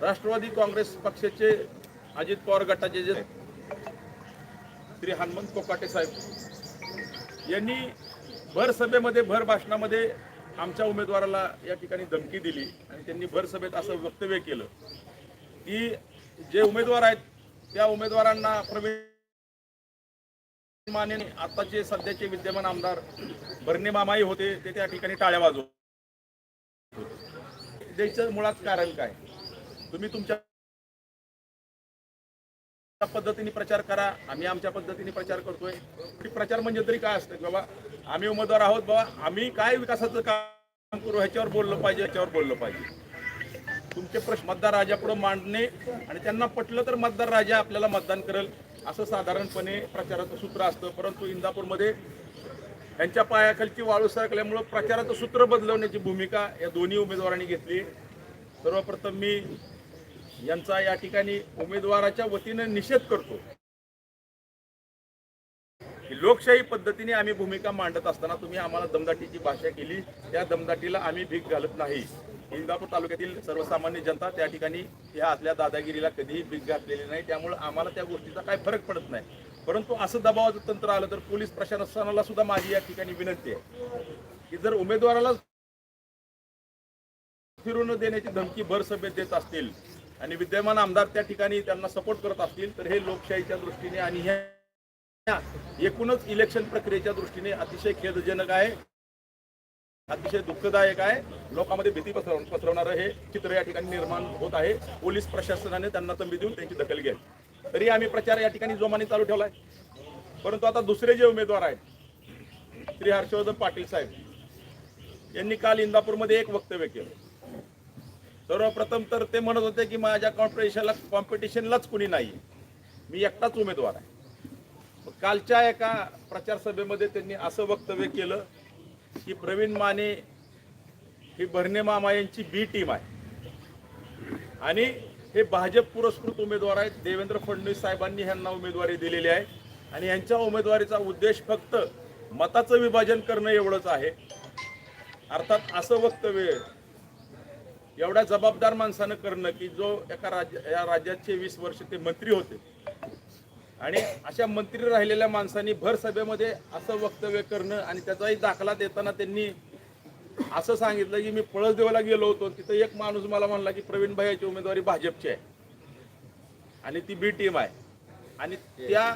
राष्ट्रवादी काँग्रेस पक्षाचे अजित पवार गटाचे जे श्री हनुमंत कोकाटे साहेब यांनी भर सभेमध्ये भर भाषणामध्ये आमच्या उमेदवाराला या ठिकाणी धमकी दिली आणि त्यांनी भर सभेत असं वक्तव्य केलं की जे उमेदवार आहेत त्या उमेदवारांना प्रवीण माने आताचे सध्याचे विद्यमान आमदार भरणे मामाई होते ते त्या ठिकाणी टाळ्या वाजव त्याचं द्यायचं मुळात कारण काय? तुम्ही तुमच्या पद्धतीने प्रचार करा. आम्ही आमच्या पद्धतीने प्रचार करतोय. प्रचार म्हणजे तरी काय असतं? बाबा आम्ही उमेदवार आहोत बाबा. आम्ही काय विकासाचं काम करू ह्याच्यावर बोललं पाहिजे ह्याच्यावर बोललं पाहिजे. तुमचे प्रश्न मतदार राजापुढे मांडणे आणि त्यांना पटलं तर मतदार राजा आपल्याला मतदान करेल. असं साधारणपणे प्रचाराचं सूत्र असतं. परंतु इंदापूरमध्ये यांच्या पायाखालची वाळू सरकल्यामुळं प्रचाराचं सूत्र बदलवण्याची भूमिका या दोन्ही उमेदवारांनी घेतली. सर्वप्रथम मी यांचा या ठिकाणी उमेदवाराच्या वतीनं निषेध करतो. लोकशाही पद्धतीने आम्ही भूमिका मांडत असताना तुम्ही आम्हाला दमदाटीची भाषा केली. त्या दमदाटीला आम्ही भीक घालत नाही. इंदापूर तालुक्यातील सर्वसामान्य जनता त्या ठिकाणी या असल्या दादागिरीला कधीही भीक घातलेली नाही. त्यामुळे आम्हाला त्या गोष्टीचा काही फरक पडत नाही. परंतु असं दबावाचं तंत्र आलं तर पोलीस प्रशासनाला सुद्धा माझी या ठिकाणी विनंती आहे. की जर उमेदवाराला फिरून देण्याची धमकी भर सभेत देत असतील आणि विद्यमान आमदार त्या ठिकाणी त्यांना सपोर्ट करत असतील तर हे लोकशाहीच्या दृष्टीने आणि ह्या एकूणच इलेक्शन प्रक्रियेच्या दृष्टीने अतिशय खेदजनक आहे. अतिशय दुःखदायक आहे. लोकांमध्ये भीती पसरव पसरवणारं हे चित्र या ठिकाणी निर्माण होत आहे. पोलीस प्रशासनाने त्यांना तंबी देऊन त्यांची दखल घ्यावी. तरी आम्ही प्रचार या ठिकाणी जोमाने चालू ठेवलाय. परंतु आता दुसरे जे उमेदवार आहेत श्री हर्षवर्धन पाटील साहेब यांनी काल इंदापूरमध्ये एक वक्तव्य केलं. सर्वप्रथम तर ते म्हणत होते की माझ्या कॉम्पिटिशनला कॉम्पिटिशनलाच कुणी नाही मी एकटाच उमेदवार आहे. कालच्या एका प्रचार सभेमध्ये त्यांनी असं वक्तव्य केलं की प्रवीण माने ही भरणे मामा यांची बी टीम आहे. आणि हे भाजप पुरस्कृत उमेदवार आहेत. देवेंद्र फडणवीस साहेबांनी ह्यांना उमेदवारी दिलेली आहे. आणि यांच्या उमेदवारीचा उद्देश फक्त मताचं विभाजन करणं एवढंच आहे. अर्थात असं वक्तव्य एवढ्या जबाबदार माणसानं करणं की जो एका राज्य या राज्याचे वीस वर्ष ते मंत्री होते. आणि अशा मंत्री राहिलेल्या माणसांनी भर सभेमध्ये असं वक्तव्य करणं आणि त्याचाही दाखला देताना त्यांनी असं सांगितलं की मी पळसदेवाला गेलो होतो तिथं एक माणूस मला म्हणला की प्रवीण याची उमेदवारी भाजपची आहे. आणि ती बी टीम आहे. आणि त्या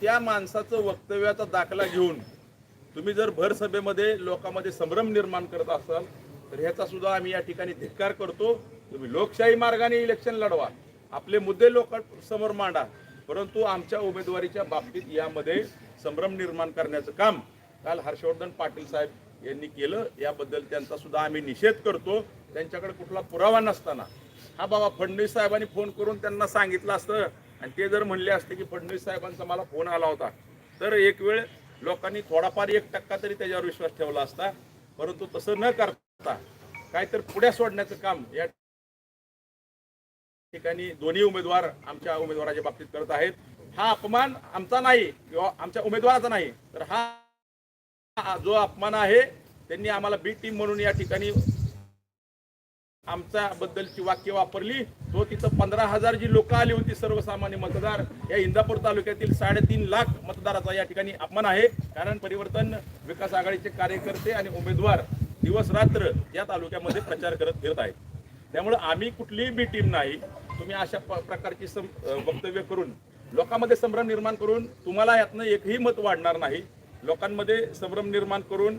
त्या माणसाचं वक्तव्याचा दाखला घेऊन तुम्ही जर भर सभेमध्ये लोकांमध्ये संभ्रम निर्माण करत असाल तर ह्याचा सुद्धा आम्ही या ठिकाणी धिक्कार करतो. तुम्ही लोकशाही मार्गाने इलेक्शन लढवा. आपले मुद्दे लोक समोर मांडा. परंतु आमच्या उमेदवारीच्या बाबतीत यामध्ये संभ्रम निर्माण करण्याचं काम काल हर्षवर्धन पाटील साहेब यांनी केलं. याबद्दल त्यांचा सुद्धा आम्ही निषेध करतो. त्यांच्याकडे कुठला पुरावा नसताना. हा बाबा फडणवीस साहेबांनी फोन करून त्यांना सांगितलं असतं आणि ते जर म्हणले असते की फडणवीस साहेबांचा मला फोन आला होता तर एक वेळ लोकांनी थोडाफार एक टक्का तरी त्याच्यावर विश्वास ठेवला असता. परंतु तसं न करता काय तर पुढे सोडण्याचं काम या ठिकाणी दोन्ही उमेदवार आमच्या उमेदवाराच्या बाबतीत करत आहेत. हा अपमान आमचा नाही किंवा आमच्या उमेदवाराचा नाही तर हा हा जो अपमान आहे त्यांनी आम्हाला बी टीम म्हणून या ठिकाणी आमच्या बद्दलची वाक्य वापरली. तो तिथं पंधरा हजार जी लोक आली होती सर्वसामान्य मतदार या इंदापूर तालुक्यातील साडेतीन लाख मतदाराचा या ठिकाणी अपमान आहे. कारण परिवर्तन विकास आघाडीचे कार्यकर्ते आणि उमेदवार दिवस रात्र या तालुक्यामध्ये प्रचार करत फिरत आहेत. त्यामुळे आम्ही कुठलीही बी टीम नाही. तुम्ही अशा प- प्रकारची सम वक्तव्य करून लोकांमध्ये संभ्रम निर्माण करून तुम्हाला यातनं एकही मत वाढणार नाही. लोकांमध्ये संभ्रम निर्माण करून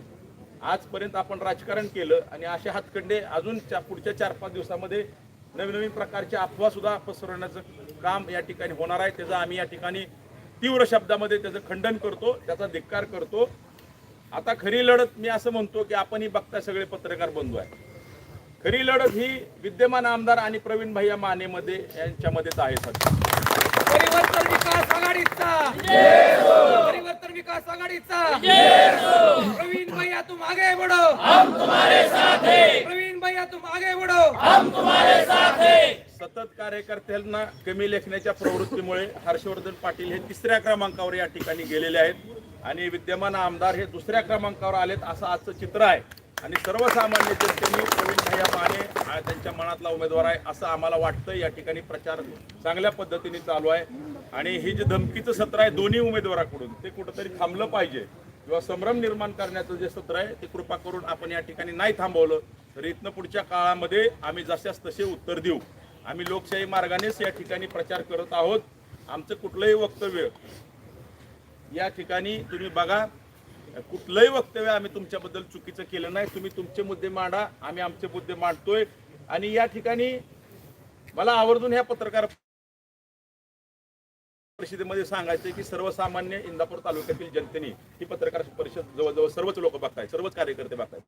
आजपर्यंत आपण राजकारण केलं आणि असे हातखंडे अजून चा- पुढच्या चार पाच दिवसामध्ये नवीन नवीन प्रकारच्या अफवा सुद्धा पसरवण्याचं काम या ठिकाणी होणार आहे. त्याचं आम्ही या ठिकाणी तीव्र शब्दामध्ये त्याचं खंडन करतो त्याचा धिक्कार करतो. आता खरी लढत मी असं म्हणतो की आपणही बघता सगळे पत्रकार बंधू आहे खरी लढत ही विद्यमान आमदार आणि प्रवीण भैया मानेमध्ये यांच्यामध्येच आहे सध्या. परिवर्तन विकास आघाडीचा. परिवर्तन विकास आघाडीचा. प्रवीण भैया तुम आगे बढ़ो हम तुम्हारे साथ हैं. प्रवीण भैया तुम आगे बढ़ो सतत कार्यकर्त्यांना कमी लेखण्याच्या प्रवृत्तीमुळे हर्षवर्धन पाटील हे तिसऱ्या क्रमांकावर या ठिकाणी गेलेले आहेत. आणि विद्यमान आमदार हे दुसऱ्या क्रमांकावर आलेत असं आजचं चित्र आहे. आणि सर्वसामान्य जनतेने प्रवीण भैया माने त्यांच्या मनातला उमेदवार आहे असं आम्हाला वाटतं या ठिकाणी प्रचार चांगल्या पद्धतीने चालू आहे. आणि हे जे धमकीचं सत्र आहे दोन्ही उमेदवाराकडून ते कुठंतरी थांबलं पाहिजे किंवा संभ्रम निर्माण करण्याचं जे सत्र आहे ते कृपा करून आपण या ठिकाणी नाही थांबवलं. तर इथनं पुढच्या काळामध्ये आम्ही जशास तसे उत्तर देऊ. आम्ही लोकशाही मार्गानेच या ठिकाणी प्रचार करत आहोत. आमचं कुठलंही वक्तव्य या ठिकाणी तुम्ही बघा कुठलंही वक्तव्य आम्ही तुमच्याबद्दल चुकीचं केलं नाही. तुम्ही तुमचे मुद्दे मांडा आम्ही आमचे मुद्दे मांडतोय. आणि या ठिकाणी मला आवर्जून ह्या पत्रकार परिषदेमध्ये सांगायचं की सर्वसामान्य इंदापूर तालुक्यातील जनतेने ही पत्रकार परिषद जवळजवळ सर्वच लोक बघतायत सर्वच कार्यकर्ते बघतायत.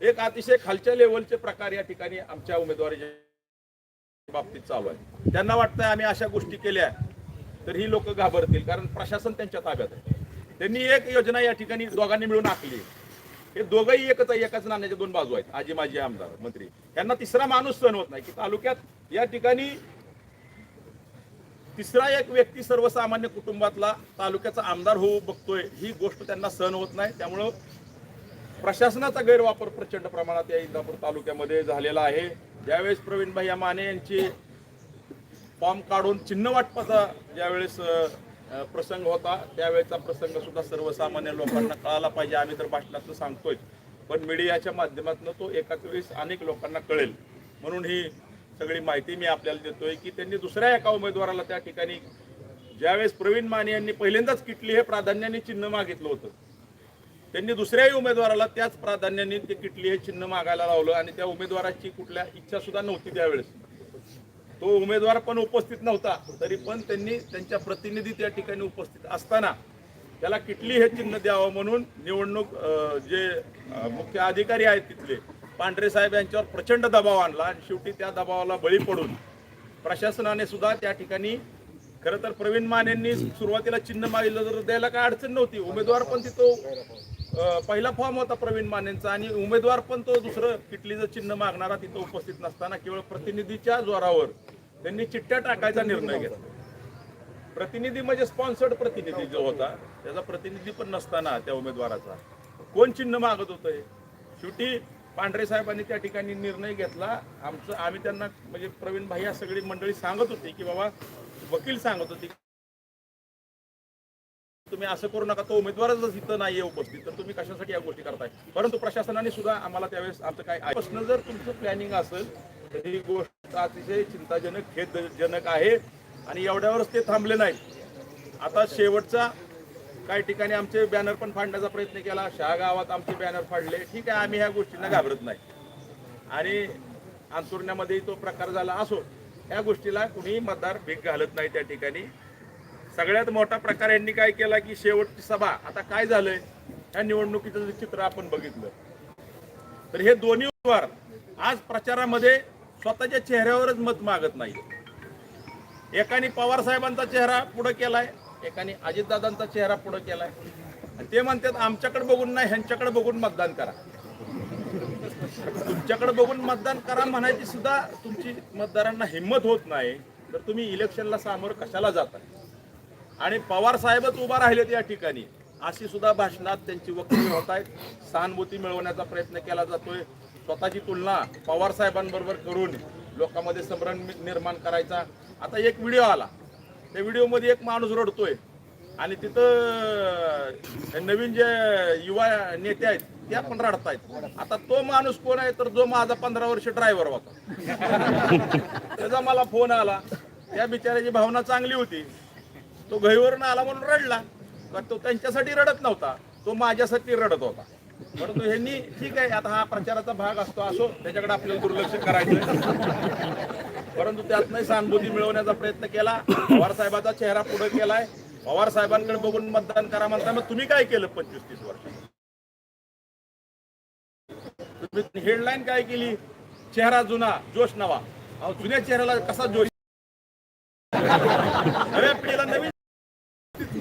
एक अतिशय खालच्या लेवलचे प्रकार या ठिकाणी आमच्या उमेदवारीच्या बाबतीत चालू आहे त्यांना वाटतंय आम्ही अशा गोष्टी केल्या. तर ही लोक घाबरतील कारण प्रशासन त्यांच्या ताब्यात आहे. त्यांनी एक योजना या ठिकाणी दोघांनी मिळून आखली. हे दोघंही एकच आहे एकाच नाण्याच्या दोन बाजू आहेत आजी माजी आमदार मंत्री. यांना तिसरा माणूस सहन होत नाही की तालुक्यात या ठिकाणी तिसरा एक व्यक्ती सर्वसामान्य कुटुंबातला तालुक्याचा आमदार होऊ बघतोय ही गोष्ट त्यांना सहन होत नाही. त्यामुळं प्रशासनाचा गैरवापर प्रचंड प्रमाणात या इंदापूर तालुक्यामध्ये झालेला आहे. ज्यावेळेस प्रवीण भैया माने यांची फॉर्म काढून चिन्ह वाटपाचा ज्यावेळेस प्रसंग होता त्यावेळेचा प्रसंग सुद्धा सर्वसामान्य लोकांना कळाला पाहिजे आम्ही तर भाषणातून सांगतोय. पण मीडियाच्या माध्यमातून तो एकाच वेळेस अनेक लोकांना कळेल. म्हणून ही सगळी माहिती मी आपल्याला देतोय की त्यांनी दुसऱ्या एका उमेदवाराला त्या ठिकाणी ज्यावेळेस प्रवीण माने यांनी पहिल्यांदाच किटली हे प्राधान्याने चिन्ह मागितलं होतं त्यांनी दुसऱ्याही उमेदवाराला त्याच प्राधान्याने ते किटली हे चिन्ह मागायला लावलं आणि त्या उमेदवाराची कुठल्या इच्छा सुद्धा नव्हती त्यावेळेस. तो उमेदवार पण उपस्थित नव्हता. तरी पण त्यांनी त्यांच्या प्रतिनिधी त्या ठिकाणी उपस्थित असताना त्याला किटली हे चिन्ह द्यावं म्हणून निवडणूक जे मुख्य अधिकारी आहेत तिथले पांढरे साहेब यांच्यावर प्रचंड दबाव आणला आणि शेवटी त्या दबावाला बळी पडून प्रशासनाने सुद्धा त्या ठिकाणी खरं तर प्रवीण मानेंनी सुरुवातीला चिन्ह मागितलं तर द्यायला काय अडचण नव्हती. उमेदवार पण तिथं पहिला फॉर्म होता प्रवीण मानेंचा आणि उमेदवार पण तो दुसरं किटलीचं चिन्ह मागणारा तिथं उपस्थित नसताना केवळ प्रतिनिधीच्या जोरावर त्यांनी चिठ्ठ्या टाकायचा निर्णय घेतला. प्रतिनिधी म्हणजे स्पॉन्सर्ड प्रतिनिधी जो होता त्याचा प्रतिनिधी पण नसताना त्या उमेदवाराचा. कोण चिन्ह मागत होतं हे? शेवटी पांढरे साहेबांनी त्या ठिकाणी निर्णय घेतला. आमचं आम्ही त्यांना म्हणजे प्रवीण भाई या सगळी मंडळी सांगत होती की बाबा वकील सांगत होते तुम्ही असं करू नका तो उमेदवारच इथं आहे उपस्थित तर तुम्ही कशासाठी या गोष्टी करताय? परंतु प्रशासनाने सुद्धा आम्हाला त्यावेळेस आमचं काय प्रश्न जर तुमचं प्लॅनिंग असेल तर ही गोष्ट अतिशय चिंताजनक खेदजनक आहे. आणि एवढ्यावरच ते थांबले नाहीत. आता शेवटचा काही ठिकाणी आमचे बॅनर पण फाडण्याचा प्रयत्न केला. शहा गावात आमचे बॅनर फाडले. ठीक आहे आम्ही ह्या गोष्टींना घाबरत नाही. आणि अंतुरण्यामध्ये तो प्रकार झाला असो या गोष्टीला कुणीही मतदार भीक घालत नाही त्या ठिकाणी. सगळ्यात मोठा प्रकार यांनी काय केला की शेवटची सभा. आता काय झालंय? या निवडणुकीचं चित्र आपण बघितलं. तर हे दोन्ही उमेदवार आज प्रचारामध्ये स्वतःच्या चेहऱ्यावरच मत मागत नाही एकाने पवार साहेबांचा चेहरा पुढे केलाय एकाने अजितदादांचा चेहरा पुढे केलाय. आणि ते म्हणतात आमच्याकडे बघून नाही ह्यांच्याकडे बघून मतदान करा. तुमच्याकडे बघून मतदान करा म्हणायची सुद्धा तुमची मतदारांना हिंमत होत नाही. तर तुम्ही इलेक्शनला सामोरं कशाला जाता आणि पवार साहेबच उभा राहिलेत या ठिकाणी. अशी सुद्धा भाषणात त्यांची वक्तव्य होत आहेत. सहानुभूती मिळवण्याचा प्रयत्न केला जातोय. स्वतःची तुलना पवार साहेबांबरोबर करून लोकांमध्ये संभ्रम निर्माण करायचा. आता एक व्हिडिओ आला. त्या व्हिडिओमध्ये एक माणूस रडतोय. आणि तिथं नवीन जे युवा नेते आहेत त्या पण रडतायत. आता तो माणूस कोण आहे? तर जो माझा पंधरा वर्ष ड्रायव्हर होता. त्याचा मला फोन आला. त्या बिचाऱ्याची भावना चांगली होती. तो घईवरून आला म्हणून रडला. तो त्यांच्यासाठी रडत नव्हता. तो माझ्यासाठी रडत होता. परंतु ह्यांनी ठीक आहे आता हा प्रचाराचा भाग असतो असो. त्याच्याकडे आपल्याला दुर्लक्ष करायचं परंतु त्यातनं सहानुभूती मिळवण्याचा प्रयत्न केला. पवार साहेबाचा चेहरा पुढे केलाय. पवार साहेबांकडे बघून मतदान करा म्हणता मग तुम्ही काय केलं पंचवीस तीस वर्ष? तुम्ही हेडलाईन काय केली? चेहरा जुना जोश नवा. जुन्या चेहऱ्याला कसा जोश?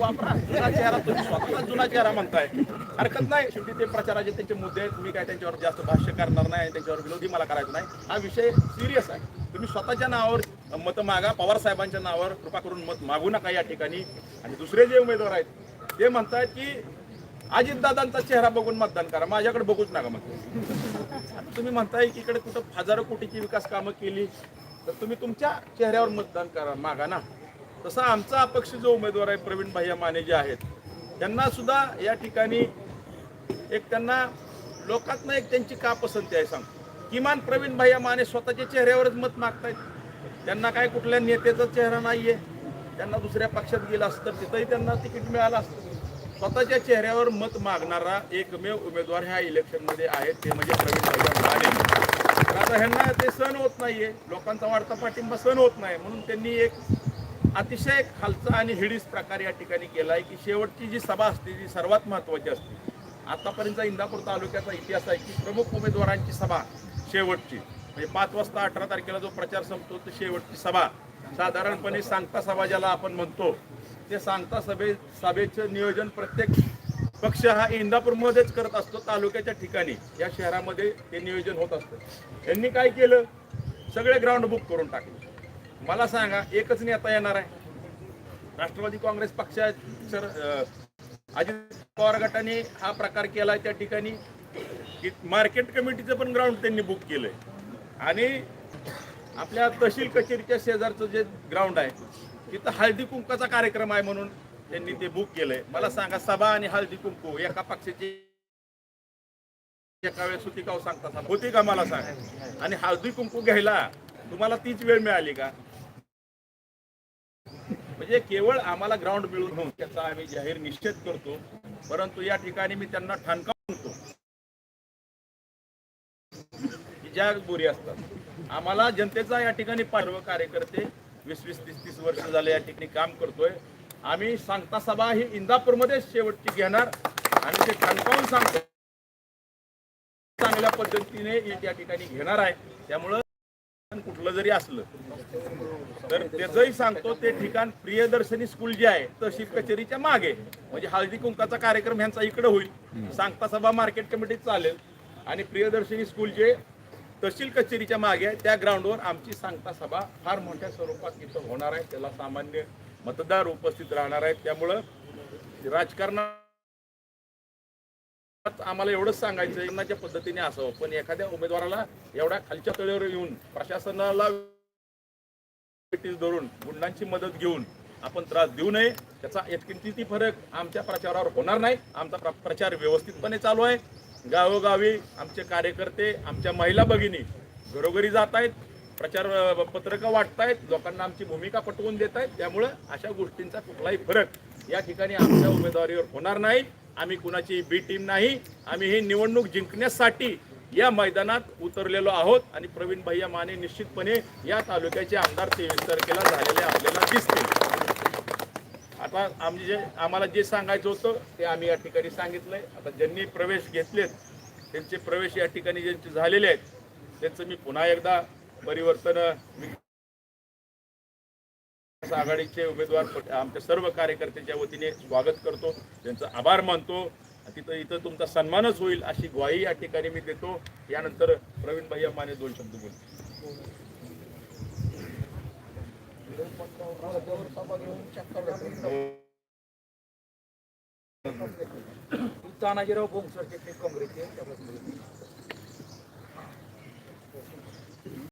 वापरा. जुना चेहरा तुम्ही स्वतःचा जुना चेहरा म्हणताय. हरकत नाही. शेवटी ते प्रचाराचे त्यांचे मुद्दे आहेत. मी काय त्यांच्यावर जास्त भाष्य करणार नाही त्यांच्यावर विरोधी मला करायचं नाही. हा विषय सिरियस आहे. तुम्ही स्वतःच्या नावावर मत मागा. पवार साहेबांच्या नावावर कृपा करून मत मागू नका या ठिकाणी. आणि दुसरे जे उमेदवार आहेत ते म्हणतात की अजितदादांचा चेहरा बघून मतदान करा. माझ्याकडे बघूच नका मग तुम्ही म्हणताय की इकडे कुठं हजारो कोटीची विकास कामं केली. तर तुम्ही तुमच्या चेहऱ्यावर मतदान करा मागा ना. तसा आमचा अपक्ष जो उमेदवार आहे प्रवीण भैया माने जे आहेत त्यांना सुद्धा या ठिकाणी एक त्यांना लोकांना एक त्यांची का पसंती आहे सांगतो किमान प्रवीण भैया माने स्वतःच्या चेहऱ्यावरच मत मागतायत. त्यांना काय कुठल्या नेत्याचा चेहरा नाहीये. त्यांना दुसऱ्या पक्षात गेला असतं तर तिथंही त्यांना तिकीट मिळालं असतं. स्वतःच्या चेहऱ्यावर मत मागणारा एकमेव उमेदवार ह्या इलेक्शनमध्ये आहेत ते म्हणजे प्रवीण भैया माने. आता ह्यांना ते सहन होत नाहीये. लोकांचा वाढता पाठिंबा सहन होत नाही. म्हणून त्यांनी एक अतिशय खालचा आणि हिडीस प्रकार या ठिकाणी केला आहे की शेवटची जी सभा असते जी सर्वात महत्त्वाची असते आतापर्यंत इंदापूर तालुक्याचा इतिहास आहे की प्रमुख उमेदवारांची सभा शेवटची. म्हणजे पाच वाजता अठरा तारखेला जो प्रचार संपतो तो शेवटची सभा. साधारणपणे सांगता सभा ज्याला आपण म्हणतो ते सांगता सभे सभेचं नियोजन प्रत्येक पक्ष हा इंदापूरमध्येच करत असतो तालुक्याच्या ठिकाणी. या शहरामध्ये ते नियोजन होत असतं. यांनी काय केलं? सगळे ग्राउंड बुक करून टाकले. मला सांगा एकच नेता येणार आहे. राष्ट्रवादी काँग्रेस पक्षाच्या अजित पवार गटाने हा प्रकार केला त्या ठिकाणी. मार्केट कमिटीचं पण ग्राउंड त्यांनी बुक केलंय. आणि आपल्या तहसील कचेरीच्या शेजारचं जे ग्राउंड आहे तिथं हळदी कुंकाचा कार्यक्रम आहे म्हणून त्यांनी ते बुक केलंय. मला सांगा सभा आणि हळदी कुंकू एका पक्षाची एका वेळेस होती का हो सांगता होती का मला सांगा? आणि हळदी कुंकू घ्यायला तुम्हाला तीच वेळ मिळाली का? म्हणजे केवळ आम्हाला ग्राउंड मिळून होऊन त्याचा आम्ही जाहीर निषेध करतो परंतु या ठिकाणी मी त्यांना ठाणकावून म्हणतो. की ज्या बोरी असतात. आम्हाला जनतेचा या ठिकाणी सर्व कार्यकर्ते वीस वीस तीस तीस वर्ष झाले या ठिकाणी काम करतोय. आम्ही सांगता सभा ही इंदापूरमध्ये शेवटची घेणार आणि ते ठाणकावून सांगतो. चांगल्या पद्धतीने या ठिकाणी घेणार आहे. त्यामुळं कुठलं जरी असलं तर त्याचंही सांगतो ते ठिकाण प्रियदर्शनी स्कूल जे आहे तहसील कचेरीच्या मागे म्हणजे हळदी कुंकाचा कार्यक्रम ह्यांचा इकडे होईल. सांगता सभा मार्केट कमिटीत चालेल. आणि प्रियदर्शनी स्कूल जे तहसील कचेरीच्या मागे आहे त्या ग्राउंडवर आमची सांगता सभा फार मोठ्या स्वरूपात इथं होणार आहे. त्याला सामान्य मतदार उपस्थित राहणार आहेत. त्यामुळं राजकारणात आम्हाला एवढंच सांगायचं यज्ञाच्या पद्धतीने असावं. पण एखाद्या उमेदवाराला एवढ्या खालच्या तळीवर येऊन प्रशासनाला धरून गुंडांची मदत घेऊन आपण त्रास देऊ नये त्याचा किती फरक आमच्या प्रचारावर होणार नाही. आमचा प्र- प्रचार व्यवस्थितपणे चालू आहे. गावोगावी आमचे कार्यकर्ते आमच्या महिला भगिनी घरोघरी जात आहेत प्रचार पत्रकं वाटतायत लोकांना आमची भूमिका पटवून देत आहेत त्यामुळं अशा गोष्टींचा कुठलाही फरक या ठिकाणी आमच्या उमेदवारीवर होणार नाही. आम्ही कुणाची बी टीम नाही आम्ही ही निवडणूक जिंकण्यासाठी या मैदानात उतरलेलो आहोत. आणि प्रवीण भैया माने निश्चितपणे या तालुक्याचे आमदार तेवीस तारखेला झालेले आपल्याला दिसतील. आता आम्ही जे आम्हाला जे सांगायचं होतं ते आम्ही या ठिकाणी सांगितलंय. आता ज्यांनी प्रवेश घेतलेत त्यांचे प्रवेश या ठिकाणी ज्यांचे झालेले आहेत त्यांचं मी पुन्हा एकदा परिवर्तन आघाडीचे उमेदवार आमच्या सर्व कार्यकर्त्यांच्या वतीने स्वागत करतो. त्यांचं आभार मानतो. तिथं इथं तुमचा सन्मानच होईल अशी ग्वाही या ठिकाणी मी देतो. यानंतर प्रवीण भैया माने दोन शब्द बोलतो तानाजीराव बोंगसर काँग्रेसचे